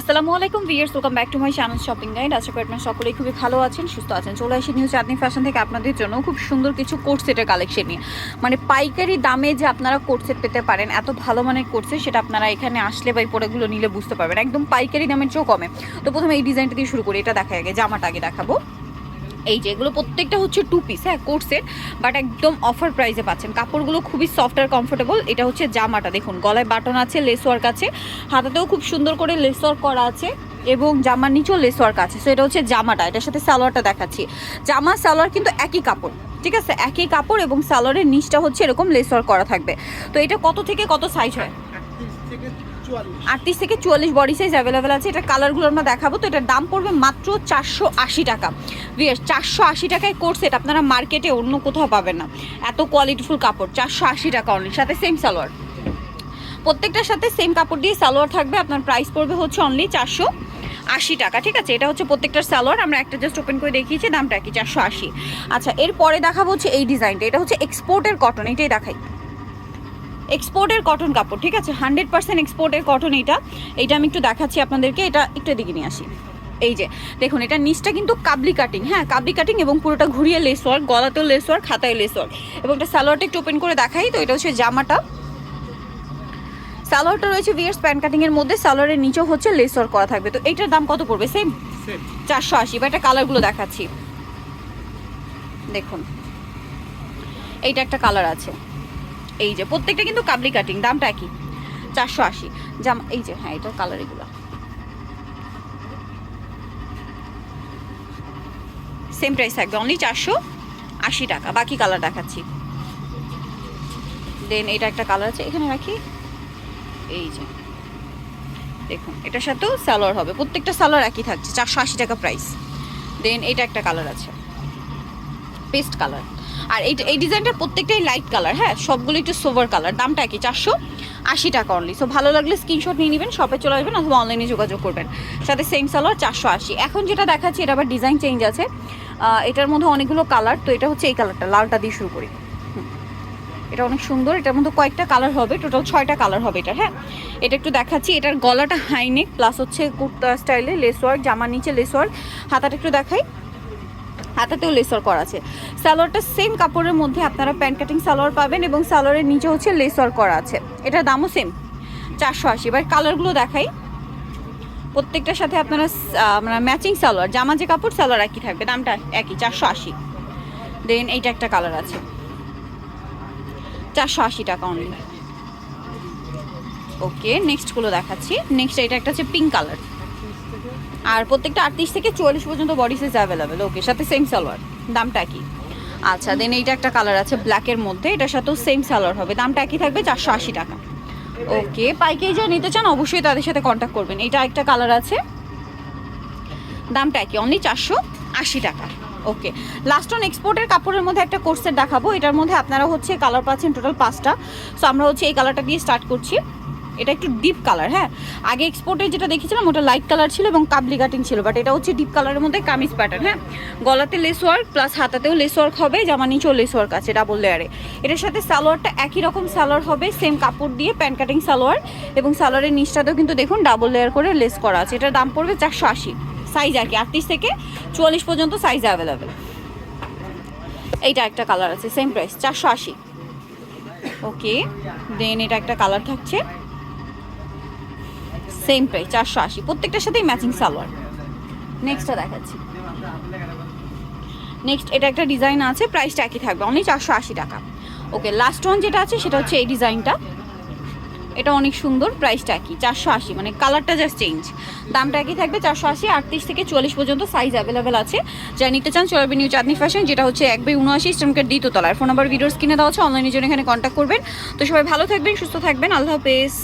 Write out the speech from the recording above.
আসসালামু আলাইকুম viewers welcome back to my channel shopping guide আশা করি আপনারা সকলেই খুবই ভালো আছেন, সুস্থ আছেন। চলে আসি নিউ চাঁদনি ফ্যাশন থেকে আপনাদের জন্য খুব সুন্দর কিছু কোট সেটের কালেকশন নিয়ে। মানে পাইকারি দামে যে আপনারা কোট সেট পেতে পারেন, এত ভালো মানের কোট সেট সেটা আপনারা এখানে আসলে বা এই প্রোডাক্টগুলো নিলে বুঝতে পারবেন। একদম পাইকারি দামের চেয়েও কমে। তো প্রথমে এই ডিজাইনটা দিয়ে শুরু করি, এটা দেখা আগে, জামাটা আগে দেখাবো। এই যে, এগুলো প্রত্যেকটা হচ্ছে টু পিস হ্যাঁ কোট সেট বাট একদম অফার প্রাইসে পাচ্ছেন। কাপড়গুলো খুবই সফট আর কমফোর্টেবল এটা হচ্ছে জামাটা। দেখুন, গলায় বাটন আছে লেস ওয়ার্ক আছে, হাতাতেও খুব সুন্দর করে লেস ওয়ার্ক করা আছে, এবং জামার নিচেও লেস ওয়ার্ক আছে। সো এটা হচ্ছে জামাটা, এটার সাথে সালোয়ারটা দেখাচ্ছি। জামা, সালোয়ার কিন্তু একই কাপড়, ঠিক আছে? একই কাপড় এবং সালোয়ারের নিচটা হচ্ছে এরকম লেস ওয়ার্ক করা থাকবে। তো এটা কত থেকে কত সাইজ হয়? আটত্রিশ থেকে চুয়াল্লিশ বডি সাইজ অ্যাভেলেবেল আছে। এটা কালারগুলো আমরা দেখাবো। তো এটার দাম পড়বে মাত্র চারশো আশি টাকা। বিয়ার চারশো আশি টাকায় কোর্স এটা আপনারা মার্কেটে অন্য কোথাও পাবেন না। এত কোয়ালিটিফুল কাপড়। চারশো আশি টাকা অনলি সাথে সেম সালোয়ার। প্রত্যেকটার সাথে সেম কাপড় দিয়ে সালোয়ার থাকবে। আপনার প্রাইস পড়বে হচ্ছে অনলি চারশো আশি টাকা। ঠিক আছে? এটা হচ্ছে প্রত্যেকটার সালোয়ার। আমরা একটা জাস্ট ওপেন করে দেখিয়েছি। দামটা কি চারশো আশি। আচ্ছা এরপরে দেখাবো হচ্ছে এই ডিজাইনটা এটা হচ্ছে এক্সপোর্টের কটন এটাই দেখাই। এক্সপোর্টের কটন কাপড় ঠিক আছে? হান্ড্রেড পার্সেন্ট এক্সপোর্টের কটন এইটা। এইটা আমি একটু দেখাচ্ছি আপনাদেরকে এটা একটু এদিকে নিয়ে আসি। এই যে দেখুন এটা নিচটা কিন্তু কাবলি কাটিং হ্যাঁ কাবলি কাটিং এবং পুরোটা ঘুরিয়ে লেস ওয়ার্ক গলাতেও লেস ওয়ার্ক খাতায় লেস ওয়ার্ক এবং এটা সালোয়ারটা একটু ওপেন করে দেখাই তো এটা হচ্ছে জামাটা। সালোয়ারটা রয়েছে ভিয়ার্স প্যান্ট কাটিং এর মধ্যে সালোয়ারের নিচেও হচ্ছে লেস ওয়ার্ক করা থাকবে। তো এইটার দাম কত পড়বে? সেম সেম চারশো আশি বা এটা কালারগুলো দেখাচ্ছি। দেখুন এইটা একটা কালার আছে। এই যে, প্রত্যেকটা কিন্তু কাবলি কাটিং দামটা কি চারশো আশি। জামা, এই যে হ্যাঁ এটার কালার এগুলো। সেম প্রাইস থাকবে অনলি চারশো আশি টাকা। বাকি কালার দেখাচ্ছি। দেন এটা একটা কালার আছে, এখানে রাখি। এই যে, দেখুন, এটার সাথেও সালোয়ার হবে। প্রত্যেকটা সালোয়ার একই থাকছে, চারশো আশি টাকা প্রাইস দেন এটা একটা কালার আছে। পেস্ট কালার আর এই এই ডিজাইনটার প্রত্যেকটাই লাইট কালার হ্যাঁ? সবগুলো একটু সোভার কালার দামটা কি চারশো আশি টাকা অনলি সো ভালো লাগলে স্ক্রিনশট নিয়ে নেবেন শপে চলে আসবেন অথবা অনলাইনে যোগাযোগ করবেন। সাথে সেম সালোয়ার চারশো আশি। এখন যেটা দেখাচ্ছি, এটা আবার ডিজাইন চেঞ্জ আছে। এটার মধ্যে অনেকগুলো কালার তো এটা হচ্ছে এই কালারটা লালটা দিয়ে শুরু করি। এটা অনেক সুন্দর, এটার মধ্যে কয়েকটা কালার হবে টোটাল ছয়টা কালার হবে এটা হ্যাঁ? এটা একটু দেখাচ্ছি, এটার গলাটা হাইনেক প্লাস হচ্ছে কুর্তা স্টাইলে লেস ওয়ার্ক জামার নিচে লেস ওয়ার্ক হাতাটা একটু দেখাই। হাতাতেও লেসর করা আছে। সালোয়ারটা সেম কাপড়ের মধ্যে আপনারা প্যান্ট কাটিং সালোয়ার পাবেন এবং সালোয়ারের নিচে হচ্ছে লেসর করা আছে। এটার দামও সেম চারশো আশি। এবার কালারগুলো দেখাই। প্রত্যেকটার সাথে আপনারা আমরা ম্যাচিং সালোয়ার, জামা যে কাপড়, সালোয়ার একই থাকবে। দামটা একই, চারশো আশি। দেন এইটা একটা কালার আছে। চারশো আশি টাকা অনলি ওকে নেক্সটগুলো দেখাচ্ছি। নেক্সট এটা একটা হচ্ছে পিঙ্ক কালার আর প্রত্যেকটা আটত্রিশ থেকে চুয়াল্লিশ পর্যন্ত বডি সাইজ অ্যাভেলেবেল ওকে সাথে সেম সালোয়ার দামটা কি? আচ্ছা দেন এইটা একটা কালার আছে ব্ল্যাকের মধ্যে। এটার সাথেও সেম সালোয়ার হবে। দামটা একই থাকবে চারশো আশি টাকা। ওকে পাইকারি যা নিতে চান অবশ্যই তাদের সাথে কন্ট্যাক্ট করবেন। এটা একটা কালার আছে। দামটা একই অনলি চারশো আশি টাকা। ওকে লাস্ট অন এক্সপোর্টের কাপড়ের মধ্যে একটা কোর্সের দেখাবো। এটার মধ্যে আপনারা হচ্ছে কালার পাচ্ছেন টোটাল পাঁচটা। সো আমরা হচ্ছে এই কালারটা দিয়ে স্টার্ট করছি। এটা একটু ডিপ কালার হ্যাঁ? আগে এক্সপোর্টের যেটা দেখেছিলাম, ওটা লাইট কালার ছিল এবং কাবলি কাটিং ছিল বাট এটা হচ্ছে ডিপ কালারের মধ্যে কামিজ প্যাটার্ন হ্যাঁ? গলাতে লেস ওয়ার্ক প্লাস হাতাতেও লেস ওয়ার্ক হবে জামা নিচেও লেস ওয়ার্ক আছে ডাবল লেয়ারে এটার সাথে সালোয়ারটা একই রকম সালোয়ার হবে সেম কাপড় দিয়ে প্যান্ট কাটিং সালোয়ার, এবং সালোয়ারের নিচটাতেও কিন্তু দেখুন ডাবল লেয়ার করে লেস করা আছে। এটার দাম পড়বে চারশো আশি সাইজ আর কি, আটত্রিশ থেকে চুয়াল্লিশ পর্যন্ত সাইজ অ্যাভেলেবেল এইটা একটা কালার আছে সেম প্রাইস চারশো আশি। ওকে দেন এটা একটা কালার থাকছে। সেম প্রাইস চারশো আশি। প্রত্যেকটার সাথেই ম্যাচিং সালোয়ার। নেক্সটটা দেখাচ্ছি। নেক্সট এটা একটা ডিজাইন আছে প্রাইসটা একই থাকবে অনলি চারশো আশি টাকা। ওকে লাস্ট ওয়ান যেটা আছে, সেটা হচ্ছে এই ডিজাইনটা এটা অনেক সুন্দর প্রাইসটা একই, চারশো আশি মানে কালারটা জাস্ট চেঞ্জ দামটা একই থাকবে, চারশো আশি, আটত্রিশ থেকে চল্লিশ পর্যন্ত সাইজ অ্যাভেলেবেল আছে। যা নিতে চান চলবে নিউ চাঁদনি ফ্যাশন যেটা হচ্ছে এক বাই উনআশি স্টমকের দ্বিতীয়তলার ফোন নাম্বার ভিডিওস কিনে দেওয়া আছে অনলাইনের জন্য এখানে কন্ট্যাক্ট করবেন। তো সবাই ভালো থাকবেন, সুস্থ থাকবেন, আল্লাহ হাফেজ।